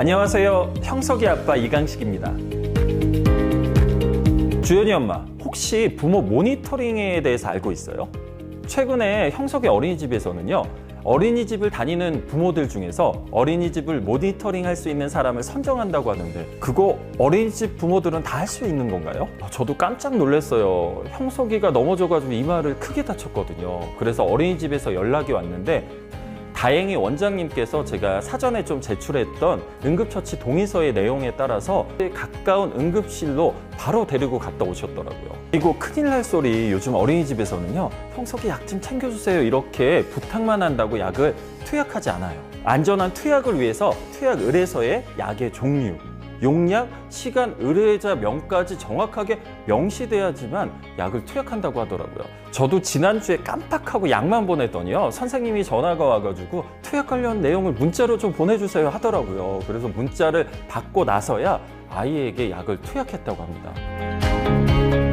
안녕하세요. 형석이 아빠 이강식입니다. 주연이 엄마, 혹시 부모 모니터링에 대해서 알고 있어요? 최근에 형석이 어린이집에서는요, 어린이집을 다니는 부모들 중에서 어린이집을 모니터링 할 수 있는 사람을 선정한다고 하는데, 그거 어린이집 부모들은 다 할 수 있는 건가요? 아, 저도 깜짝 놀랐어요. 형석이가 넘어져가지고 이마를 크게 다쳤거든요. 그래서 어린이집에서 연락이 왔는데, 다행히 원장님께서 제가 사전에 좀 제출했던 응급처치 동의서의 내용에 따라서 가까운 응급실로 바로 데리고 갔다 오셨더라고요. 그리고 큰일 날 소리 요즘 어린이집에서는요. 형석이 약좀 챙겨주세요 이렇게 부탁만 한다고 약을 투약하지 않아요. 안전한 투약을 위해서 투약 의뢰서의 약의 종류, 용량, 시간, 의뢰자 명까지 정확하게 명시돼야지만 약을 투약한다고 하더라고요. 저도 지난주에 깜빡하고 약만 보냈더니요. 선생님이 전화가 와가지고 투약 관련 내용을 문자로 좀 보내주세요 하더라고요. 그래서 문자를 받고 나서야 아이에게 약을 투약했다고 합니다.